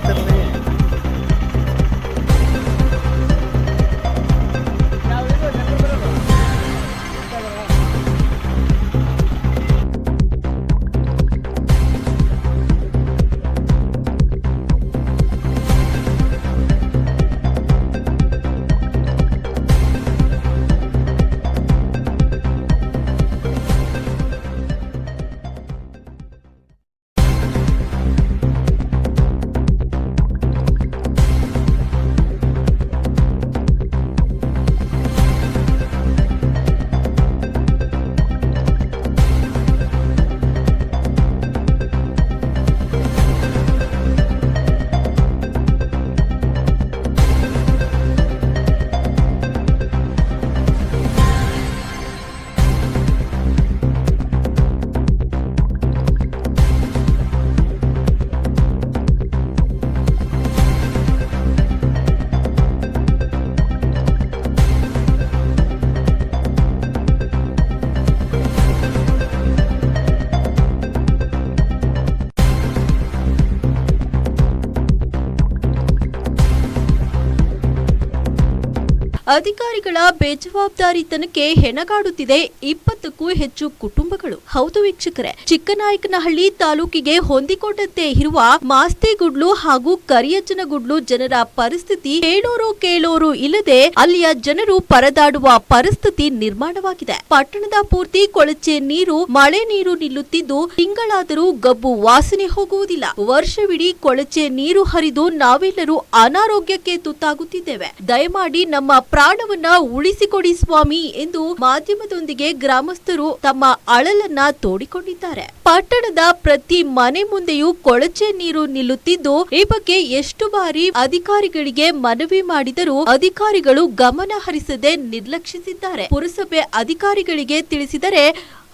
Давайте. ಅಧಿಕಾರಿಗಳ ಬೇಜವಾಬ್ದಾರಿತನಕ್ಕೆ ಹೆಣಗಾಡುತ್ತಿದೆ ಇಪ್ಪತ್ತಕ್ಕೂ ಹೆಚ್ಚು ಕುಟುಂಬಗಳು. ಹೌದು ವೀಕ್ಷಕರೇ, ಚಿಕ್ಕನಾಯಕನಹಳ್ಳಿ ತಾಲೂಕಿಗೆ ಹೊಂದಿಕೊಂಡಂತೆ ಇರುವ ಮಾಸ್ತಿಗುಡ್ಲು ಹಾಗೂ ಕರಿಯಜ್ಜನಗುಡ್ಲು ಜನರ ಪರಿಸ್ಥಿತಿ ಹೇಳೋರು ಕೇಳೋರು ಇಲ್ಲದೆ ಅಲ್ಲಿಯ ಜನರು ಪರದಾಡುವ ಪರಿಸ್ಥಿತಿ ನಿರ್ಮಾಣವಾಗಿದೆ. ಪಟ್ಟಣದ ಪೂರ್ತಿ ಕೊಳಚೆ ನೀರು, ಮಳೆ ನೀರು ನಿಲ್ಲುತ್ತಿದ್ದು ತಿಂಗಳಾದರೂ ಗಬ್ಬು ವಾಸನೆ ಹೋಗುವುದಿಲ್ಲ. ವರ್ಷವಿಡೀ ಕೊಳಚೆ ನೀರು ಹರಿದು ನಾವೆಲ್ಲರೂ ಅನಾರೋಗ್ಯಕ್ಕೆ ತುತ್ತಾಗುತ್ತಿದ್ದೇವೆ. ದಯಮಾಡಿ ನಮ್ಮ ಪ್ರಾಣವನ್ನ ಉಳಿಸಿಕೊಡಿ ಸ್ವಾಮಿ ಎಂದು ಮಾಧ್ಯಮದೊಂದಿಗೆ ಗ್ರಾಮಸ್ಥರು ತಮ್ಮ ಅಳಲನ್ನ ತೋಡಿಕೊಂಡಿದ್ದಾರೆ. ಪಟ್ಟಣದ ಪ್ರತಿ ಮನೆ ಮುಂದೆಯೂ ಕೊಳಚೆ ನೀರು ನಿಲ್ಲುತ್ತಿದ್ದು, ಈ ಬಗ್ಗೆ ಎಷ್ಟು ಬಾರಿ ಅಧಿಕಾರಿಗಳಿಗೆ ಮನವಿ ಮಾಡಿದರೂ ಅಧಿಕಾರಿಗಳು ಗಮನ ಹರಿಸದೆ ನಿರ್ಲಕ್ಷಿಸಿದ್ದಾರೆ. ಪುರಸಭೆ ಅಧಿಕಾರಿಗಳಿಗೆ ತಿಳಿಸಿದರೆ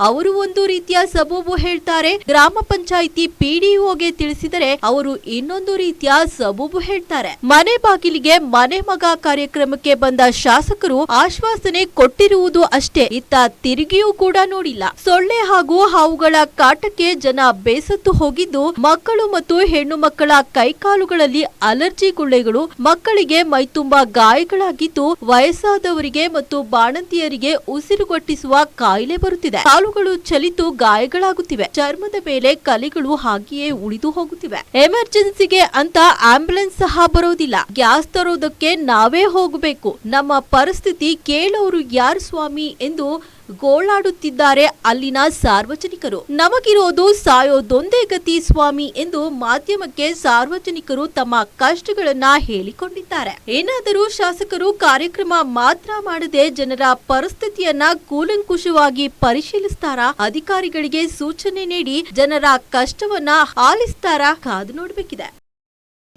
ಅವರು ಒಂದು ರೀತಿಯ ಸಬೂಬು ಹೇಳ್ತಾರೆ. ಗ್ರಾಮ ಪಂಚಾಯಿತಿ ಪಿಡಿಒಗೆ ತಿಳಿಸಿದರೆ ಅವರು ಇನ್ನೊಂದು ರೀತಿಯ ಸಬೂಬು ಹೇಳ್ತಾರೆ. ಮನೆ ಬಾಗಿಲಿಗೆ ಮನೆ ಮಗ ಕಾರ್ಯಕ್ರಮಕ್ಕೆ ಬಂದ ಶಾಸಕರು ಆಶ್ವಾಸನೆ ಕೊಟ್ಟಿರುವುದು ಅಷ್ಟೇ. ಇತ್ತ ತಿರುಗಿಯೂ ಕೂಡ ನೋಡಿಲ್ಲ. ಸೊಳ್ಳೆ ಹಾಗೂ ಹಾವುಗಳ ಕಾಟಕ್ಕೆ ಜನ ಬೇಸತ್ತು ಹೋಗಿದ್ದು, ಮಕ್ಕಳು ಮತ್ತು ಹೆಣ್ಣು ಮಕ್ಕಳ ಕೈಕಾಲುಗಳಲ್ಲಿ ಅಲರ್ಜಿ ಗುಳ್ಳೆಗಳು ಮಕ್ಕಳಿಗೆ ಮೈತುಂಬಾ ಗಾಯಗಳಾಗಿದ್ದು, ವಯಸ್ಸಾದವರಿಗೆ ಮತ್ತು ಬಾಣಂತಿಯರಿಗೆ ಉಸಿರುಗಟ್ಟಿಸುವ ಕಾಯಿಲೆ ಬರುತ್ತಿದೆ. ಕಾಲುಗಳು ಚಲಿತು ಗಾಯಗಳಾಗುತ್ತಿವೆ. ಚರ್ಮದ ಮೇಲೆ ಕಲೆಗಳು ಹಾಗೆಯೇ ಉಳಿದು ಹೋಗುತ್ತಿವೆ. ಎಮರ್ಜೆನ್ಸಿಗೆ ಅಂತ ಆಂಬ್ಯುಲೆನ್ಸ್ ಸಹ ಬರೋದಿಲ್ಲ. ಗ್ಯಾಸ್ ತರೋದಕ್ಕೆ ನಾವೇ ಹೋಗಬೇಕು. ನಮ್ಮ ಪರಿಸ್ಥಿತಿ ಕೇಳೋರು ಯಾರು ಸ್ವಾಮಿ ಎಂದು ಗೋಳಾಡುತ್ತಿದ್ದಾರೆ ಅಲ್ಲಿನ ಸಾರ್ವಜನಿಕರು. ನಮಗಿರೋದು ಸಾಯೋದೊಂದೇ ಗತಿ ಸ್ವಾಮಿ ಎಂದು ಮಾಧ್ಯಮಕ್ಕೆ ಸಾರ್ವಜನಿಕರು ತಮ್ಮ ಕಷ್ಟಗಳನ್ನ ಹೇಳಿಕೊಂಡಿದ್ದಾರೆ. ಏನಾದರೂ ಶಾಸಕರು ಕಾರ್ಯಕ್ರಮ ಮಾತ್ರ ಮಾಡದೆ ಜನರ ಪರಿಸ್ಥಿತಿಯನ್ನ ಕೂಲಂಕುಷವಾಗಿ ಪರಿಶೀಲಿಸ್ತಾರಾ? ಅಧಿಕಾರಿಗಳಿಗೆ ಸೂಚನೆ ನೀಡಿ ಜನರ ಕಷ್ಟವನ್ನ ಆಲಿಸ್ತಾರಾ? ಕಾದು ನೋಡ್ಬೇಕಿದೆ.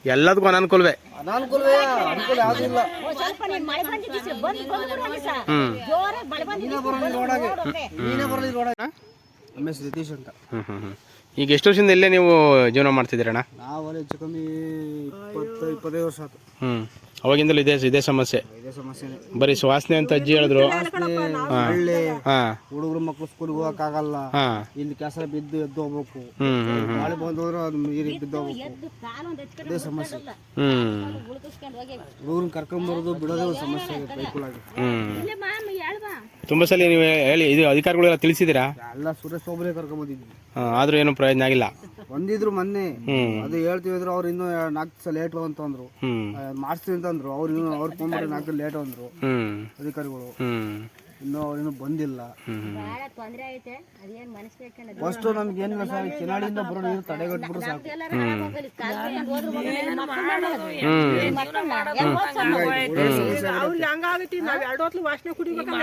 ಎಲ್ಲದಕ್ಕೂ ಅನಾನುಕೂಲವೇ? ಅನಾನುಕೂಲವೇ ಅನುಕೂಲ ಯಾವುದೂ ಇಲ್ಲ. ಸ್ವಲ್ಪ ನೀನ್ ಮಳೆ ಬಂದಿದ್ದು ಸರ್, ಬಂದ್ ಬಂದ್ಬಿಡು ಸರ್. ಹ್ಮ್. ಜೋರಾಗಿ ಮಳೆ ಬಂದಿದ್ದು ನೀನೇ ಬರಲಿ ರೋಡಾಗೆ. ನೀನೇ ಬರಲಿ ರೋಡಾಗೆ. ನಮ್ಮ ಹೆಸರು ನಿತೀಶ್ ಅಂತ. ಹ್ಮ್ ಹ್ಮ್ ಹ್ಮ್. ಈಗ ಎಷ್ಟು ವರ್ಷದಿಂದ ಇಲ್ಲೇ ನೀವು ಜೀವನ ಮಾಡ್ತಿದ್ದೀರಣ್ಣ? ನಾವು ಅಲ್ಲಿ ಹೆಚ್ಚು ಕಮ್ಮಿ ಇಪ್ಪತ್ತು ಇಪ್ಪತ್ತೈದು ವರ್ಷ ಆಯ್ತು. ಹ್ಮ್. ಅವಾಗಿಂದಲೂ ಇದೇ ಇದೇ ಸಮಸ್ಯೆ. ಇದೇ ಬರೀ ಸುವಾಸನೆ ಅಂತ ಅಜ್ಜಿ ಹೇಳಿದ್ರು. ಹಳ್ಳಿ ಹಾ. ಹುಡುಗರು ಮಕ್ಕಳು ಸ್ಕೂಲ್ಗೆ ಹೋಗಕ್ಕಾಗಲ್ಲ. ಆಗಲ್ಲ ಇಲ್ಲಿ ಕೆಸರ ಬಿದ್ದು ಎದ್ದು ಹೋಗ್ಬೇಕು. ಮಳೆ ಬಂದ್ರೆ ಅದು ನೀರಿಗೆ ಬಿದ್ದು ಹೋಗ್ಬೇಕು. ಇದೇ ಸಮಸ್ಯೆ. ಹ್ಞೂ ಹುಡುಗರನ್ನ ಕರ್ಕೊಂಬರೋದು ಬಿಡೋದೇ ಒಂದು ಸಮಸ್ಯೆ ಆಗುತ್ತೆ ಹ್ಮ್. ತುಂಬಾ ಸಲ ನೀವು ಹೇಳಿ ಇದು ಅಧಿಕಾರಿಗಳೆಲ್ಲ ತಿಳಿಸಿದಿರಾ ಎಲ್ಲ ಸುರೇಶ್ ಒಬ್ಬರೇ ಕರ್ಕೊಂಬಂದಿದ್ವಿ. ಹಾ, ಆದ್ರೂ ಏನು ಪ್ರಯೋಜನ ಆಗಿಲ್ಲ. ಬಂದಿದ್ರು ಮೊನ್ನೆ. ಹ್ಮ್. ಅದು ಹೇಳ್ತೀವಿ ಅಂದ್ರೆ ಅವ್ರು ಇನ್ನೂ ನಾಲ್ಕು ದಿವಸ ಲೇಟ್ ಅಂತಂದ್ರು ಹ್ಮ್. ಮಾಡಿಸ್ತೀವಿ ಅಂತಂದ್ರು ಅವ್ರು ಇನ್ನೂ ಅವ್ರು ಫೋನ್ ಮಾಡಿ ನಾಲ್ಕು ಲೇಟ್ ಅಂದ್ರು. ಅಧಿಕಾರಿಗಳು. ಇನ್ನೂ ಬಂದಿಲ್ಲ. ಬಹಳ ತೊಂದ್ರೆ ಐತೆ. ಅದೇನ್ ಮನಸ್ಸು ಬೇಕಂದ್ರೆ ಫಸ್ಟ್ ನಮ್ಗೆ ಏನ್ ಸರ್ ಕೆನಾಡಿಯಿಂದ ಬರೋ ನೀರು ತಡೆಗಟ್ಬಿಟ್ರೆ ಸಾಕು? ಅವ್ರಿಗೆ ಹಂಗಾಗೈತಿ ನಾವ್ ಎರಡು ಹೊತ್ತು ವಾಸನೆ ಕುಡಿಬೇಕಲ್ಲ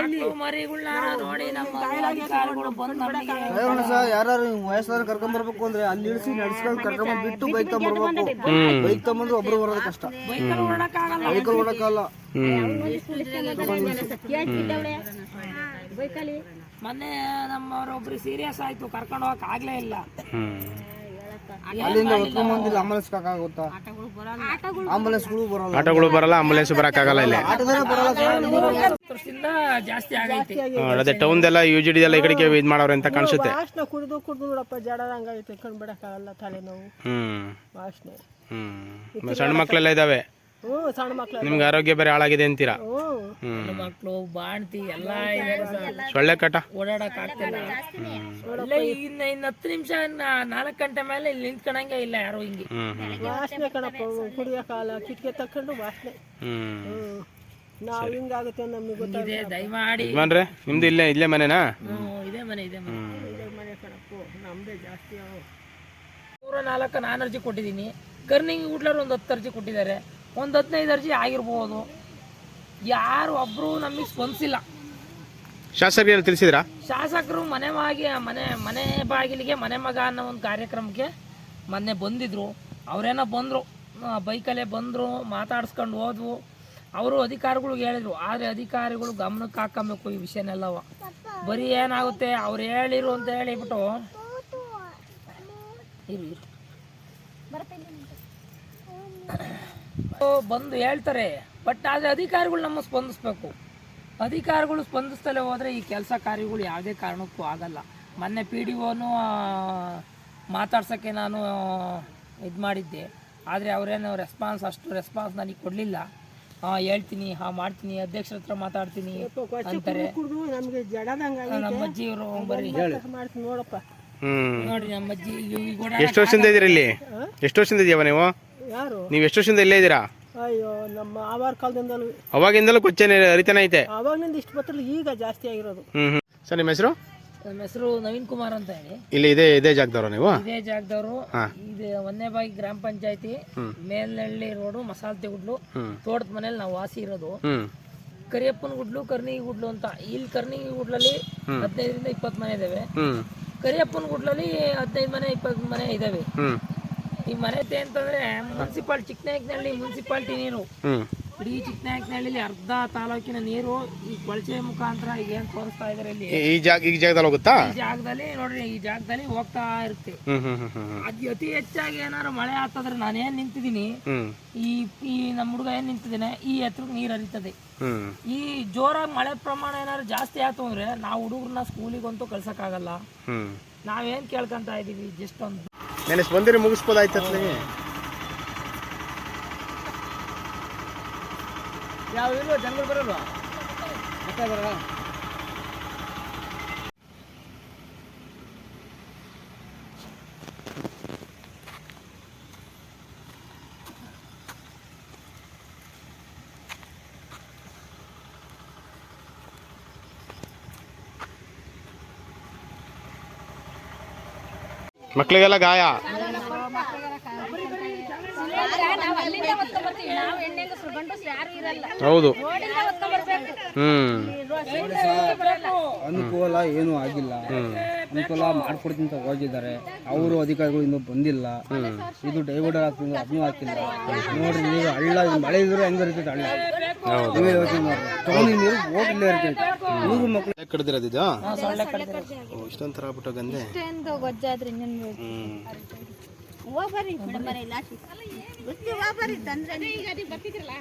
ಸರ್ ಯಾರು ವಯಸ್ಸಾದ್ರೆ ಕರ್ಕೊಂಡ್ ಬರ್ಬೇಕು ಅಂದ್ರೆ ಅಲ್ಲಿ ಇಳಿಸಿ ನಡ್ಸ್ಕೊಂಡು ಕರ್ಕೊಂಡ್ ಬಿಟ್ಟು ಬೈಕ್ ತಗೊಂಡ್ಬರ್ಬೇಕು ಬೈಕ್ ತಗೊಂಡ್ಬಂದ್ರೆ ಒಬ್ರು ಬರೋದು ಕಷ್ಟ. ಬೈಕ್ ಓಡಕ್ಕಾಗಲ್ಲ ಮೊನ್ನೆ ನಮ್ಮವ್ರೊಬ್ರು ಸೀರಿಯಸ್ ಆಯ್ತು ಕರ್ಕೊಂಡು ಹೋಗಕ್ ಆಗ್ಲೇ ಇಲ್ಲ. ಆಟೋಗಳು ಬರಲ್ಲ. ಆಂಬುಲೆನ್ಸ್ ಬರೋಕ್ಕಾಗಲ್ಲ ಇಲ್ಲಿ. ಆಟೋದಲ್ಲೇ ಬರಲ್ಲ ಸರ್. ಜಾಸ್ತಿ ಆಗೈತಿ. ಹ್ಮ್, ಟೌನ್ ಟೌನ್ದೆಲ್ಲ ಯು ಜಿ ಡಿದೆಲ್ಲ ಈ ಕಡೆಗೆ ಇದ್ ಮಾಡವ್ರೆ ಅಂತ ಕಾಣಿಸುತ್ತೆ. ಕುಡಿದು ಕುಡಿದು ನೋಡಪ್ಪ ಜಡದಂಗಾಗೈತೆ ಕಣ್ ಬಿಡಕ್ಕಾಗಲ್ಲ ತಲೆನೋವು. ಹ್ಮ್. ಸಣ್ಣ ಮಕ್ಕಳೆಲ್ಲ ಇದಾವೆ. ಹ್ಞೂ ಸಣ್ಣ ಮಕ್ಳು. ನಿಮ್ಗೆ ಆರೋಗ್ಯ ಬೇರೆ ಹಾಳಾಗಿದೆ ಅಂತೀರಾ? ಹ್ಞೂ. ಹ್ಮ್. ಮಕ್ಕಳು ಬಾಣ್ತಿ ಎಲ್ಲ ಇದೆ ಸರ್. ಸೊಳ್ಳೆ ಕಟ. ಓಡಾಡಕ್ ಆಗ್ತಿಲ್ಲ. ಇಲ್ಲೇ ಇನ್ನ ಇನ್ನ ಹತ್ತು ನಿಮಿಷ ನಾಲ್ಕು ಗಂಟೆ ಮೇಲೆ ಇಲ್ಲಿ ನಿಂತ್ಕೊಳಂಗೆ ಇಲ್ಲ ಯಾರು ಹಿಂಗೆ. ಹ್ಮ್ ಹ್ಮ್. ವಾಸನೆ ಕಣಪ್ಪ ಕಾಲ ಕಿಟಕಿ ತಕ್ಕೊಂಡು ವಾಸನೆ. ಹ್ಮ್. ಹ್ಞೂ. ನಾವು ಹಿಂಗಾಗುತ್ತೆ ನಮಗೆ ಗೊತ್ತಿದೆ ಇದೆ ದಯಮಾಡಿ. ಯಜಮಾನ್ರೆ ನಿಮ್ದು ಇಲ್ಲೇ ಇಲ್ಲೇ ಮನೆನಾ? ಇದೇ ಇದೆ ಮನೆ ಇದೆ ಮನೆ. ಮನೆ ಕಣಪ್ಪು ನಮ್ಮದೇ ಜಾಸ್ತಿ. ಅವು. ನೂರ ನಾಲ್ಕು ನಾನು ಅರ್ಜಿ ಕೊಟ್ಟಿದ್ದೀನಿ. ಕರ್ನಿಂಗ್ ಹುಡ್ಲರ್ ಒಂದು ಹತ್ತು ಅರ್ಜಿ ಕೊಟ್ಟಿದ್ದಾರೆ. ಒಂದು ಹದಿನೈದು ಅರ್ಜಿ ಆಗಿರ್ಬೋದು. ಯಾರು ಒಬ್ಬರು ನಮಗೆ ಸ್ಪಂದಿಸಿಲ್ಲ. ಶಾಸಕರು ತಿಳಿಸಿದ್ರಾ? ಶಾಸಕರು ಮನೆ ಮಾಗಿ ಮನೆ ಮನೆ ಬಾಗಿಲಿಗೆ ಮನೆ ಮಗ ಅನ್ನೋ ಒಂದು ಕಾರ್ಯಕ್ರಮಕ್ಕೆ ಮೊನ್ನೆ ಬಂದಿದ್ರು. ಅವರೇನೋ ಬಂದರು ಬೈಕಲ್ಲೇ ಬಂದರು ಮಾತಾಡ್ಸ್ಕೊಂಡು ಹೋದ್ವು ಅವರು ಅಧಿಕಾರಿಗಳಿಗೆ ಹೇಳಿದ್ರು. ಆದರೆ ಅಧಿಕಾರಿಗಳು ಗಮನಕ್ಕೆ ಹಾಕೊಬೇಕು ಈ ವಿಷಯನೆಲ್ಲವ. ಬರೀ ಏನಾಗುತ್ತೆ? ಅವ್ರು ಹೇಳಿರು ಅಂತ ಹೇಳಿಬಿಟ್ಟು. ಇರು ಇರು ಬಂದು ಹೇಳ್ತಾರೆ. ಬಟ್ ಆದರೆ ಅಧಿಕಾರಿಗಳು ನಮ್ಮ ಸ್ಪಂದಿಸ್ಬೇಕು. ಅಧಿಕಾರಿಗಳು ಸ್ಪಂದಿಸ್ತಲೇ ಹೋದರೆ ಈ ಕೆಲಸ ಕಾರ್ಯಗಳು ಯಾವುದೇ ಕಾರಣಕ್ಕೂ ಆಗಲ್ಲ. ಮೊನ್ನೆ ಪಿ ಡಿ ಒನು ಮಾತಾಡ್ಸೋಕ್ಕೆ ನಾನು ಇದು ಮಾಡಿದ್ದೆ. ಆದರೆ ಅವರೇನು ರೆಸ್ಪಾನ್ಸ್ ಅಷ್ಟು ರೆಸ್ಪಾನ್ಸ್ ನನಗೆ ಕೊಡಲಿಲ್ಲ. ಹಾಂ ಹೇಳ್ತೀನಿ ಹಾಂ ಮಾಡ್ತೀನಿ ಅಧ್ಯಕ್ಷರ ಹತ್ರ ಮಾತಾಡ್ತೀನಿ ಅಂತಾರೆ. ನಮ್ಮ ಅಜ್ಜಿಯವರು ಬರೀ ಮಾಡ್ತೀನಿ ನೋಡಪ್ಪ. ನೋಡ್ರಿ ನಮ್ಮ ಅಜ್ಜಿ ಎಷ್ಟು ವರ್ಷದಿಂದ ಇದ್ದೀರಿ ಇಲ್ಲಿ? ಎಷ್ಟು ವರ್ಷದಿಂದ ಇದೆಯವ ನೀವು? ಯಾರು? ನೀವು ಎಷ್ಟು ವರ್ಷದಿಂದ ಇಲ್ಲೇ ಇದ್ದೀರಾ? ಅಯ್ಯೋ ನಮ್ಮ ಆವಾರ ಕಾಲದಿಂದಲೂ ಅವಾಗಿಂದಲೂ ಕೊಚ್ಚನೆ ಹರಿತನ ಐತೆ. ಅವಾಗಿಂದ ಇಷ್ಟು ಬತ್ತಲ್ಲ ಈಗ ಜಾಸ್ತಿ ಆಗಿರೋದು. ಹ್ಮ್ ಹ್ಮ್. ಸರ್ ನಿಮ್ಮ ಹೆಸರು? ನಮ್ಮ ಹೆಸರು ನವೀನ್ ಕುಮಾರ್ ಅಂತ ಹೇಳಿ. ಇಲ್ಲಿ ಇದೇ ಇದೇ ಜಾಗದವ್ರು ನೀವು? ಇದೇ ಜಾಗದವರು. ಹಾ. ಇದು ಒಂದೇಬಾಗಿ ಗ್ರಾಮ ಪಂಚಾಯತಿ ಮೇಲ್ನಳ್ಳಿ ರೋಡು ಮಸಾಲ್ತಿ ಗುಡ್ಲು. ತೋಟದ ಮನೇಲಿ ನಾವು ವಾಸಿ ಇರೋದು. ಹ್ಮ್. ಕರಿಯಪ್ಪನ ಗುಡ್ಲು ಕರ್ನಿಗಿ ಗುಡ್ಲು ಅಂತ. ಇಲ್ಲಿ ಕರ್ನಿಗಿ ಗುಡ್ಲಲ್ಲಿ ಹದಿನೈದರಿಂದ ಇಪ್ಪತ್ತು ಮನೆ ಇದಾವೆ. ಹ್ಮ್. ಕರಿಯಪ್ಪನ ಗುಡ್ಲಲ್ಲಿ ಹದಿನೈದು ಮನೆ ಇಪ್ಪತ್ತು ಮನೆ ಇದಾವೆ. ಹ್ಮ್. ಈ ಮನೆ ಐತೆ ಅಂತಂದ್ರೆ ಮುನ್ಸಿಪಾಲ್ ಚಿಕ್ಕನಾಯಕನಹಳ್ಳಿ ಮುನ್ಸಿಪಾಲ್ಟಿ ನೀರು. ಇಡೀ ಚಿಕ್ಕನಾಯಕನಹಳ್ಳಿ ಅರ್ಧ ತಾಲೂಕಿನ ನೀರು ಈ ಕೊಳಚೆ ಮುಖಾಂತರ ಈಗ ಏನ್ ತೋರಿಸ್ತಾ ಇದಾರೆ ಇಲ್ಲಿ. ಈ- ಜಾಗ ಈ ಜಾಗದಲ್ಲಿ ಹೋಗುತ್ತಾ? ಈ ಜಾಗದಲ್ಲಿ ನೋಡ್ರಿ ಈ ಜಾಗದಲ್ಲಿ ಹೋಗ್ತಾ ಇರುತ್ತೆ. ಅದ್ ಅತಿ ಹೆಚ್ಚಾಗಿ ಏನಾರು ಮಳೆ ಆಗ್ತದ್ರೆ ನಾನೇನ್ ಏನ್ ನಿಂತಿದ್ದೀನಿ ಈ ಈ ನಮ್ಮ ಹುಡುಗ ಏನ್ ನಿಂತಿದ್ದೇನೆ ಈ ಎತ್ತರಕ್ಕೆ ನೀರು ಹರಿತದೆ. ಈ ಜೋರಾಗಿ ಮಳೆ ಪ್ರಮಾಣ ಏನಾದ್ರು ಜಾಸ್ತಿ ಆಯ್ತು ಅಂದ್ರೆ ನಾವು ಹುಡುಗರನ್ನ ಸ್ಕೂಲಿಗಂತೂ ಕಳ್ಸಕ್ಕಾಗಲ್ಲ. ನಾವೇನ್ ಕೇಳ್ಕೊಂತ ಇದೀವಿ ಜಸ್ಟ್ ಒಂದು ನೆನೆಸ್ ಬಂದಿರಿ ಮುಗಿಸ್ಬೋದಾಯ್ತತ್ಲಿ ಯಾವ ಜನಗಳು ಬರಲ್ವಾ? ಮಕ್ಳಿಗೆಲ್ಲ ಗಾಯ. ಹೌದು. ಹ್ಮ್. ಅನುಕೂಲ ಏನೂ ಆಗಿಲ್ಲ. ಅನುಕೂಲ ಮಾಡ್ಕೊಡ್ತೀನಿ ಅಂತ ಹೋಗಿದ್ದಾರೆ. ಅವರು ಅಧಿಕಾರಿಗಳು ಇನ್ನೂ ಬಂದಿಲ್ಲ. ಇದು ಡೈವರ್ಡರ್ ಹಾಕ್ತಿದ್ರು ಅದನ್ನೂ ಹಾಕಿಲ್ಲ. ನೋಡ್ರಿ ನೀವು ಹಳ್ಳ ಮಳೆ ಇದ್ರೆ ಹೆಂಗ ಇರ್ತೈತೆ ಹಳ್ಳ? ನೀವೇ ಯೋಚನೆ ಮಾಡ್ರಿ. ತಗೊಂಡಿ ನೀರು ಹೋಗಿಲ್ಲ ಇರ್ತೈತೆ. ಮೂರು ಮಕ್ಳು ಕಡ್ದಿರೋದು ಇದು? ಸೊಳ್ಳೆ ಕಡಿದ್ರೆ ಓ, ಇಷ್ಟೊಂದ್ ಆಗ್ಬಿಟ್ಟು ಗಂದೆ ಗೊಜ್ಜಾದ್ರಿ ಹೋಗ್ಬರ್ರಿ ಮೇಡಮರೇ ಲಾಸ್ಟ್ ಗೊತ್ತಿ ಹೋಗ್ಬರ್ರಿ ತಂದ್ರೆ ಈಗ ಬರ್ತಿದ್ರಲ್ಲ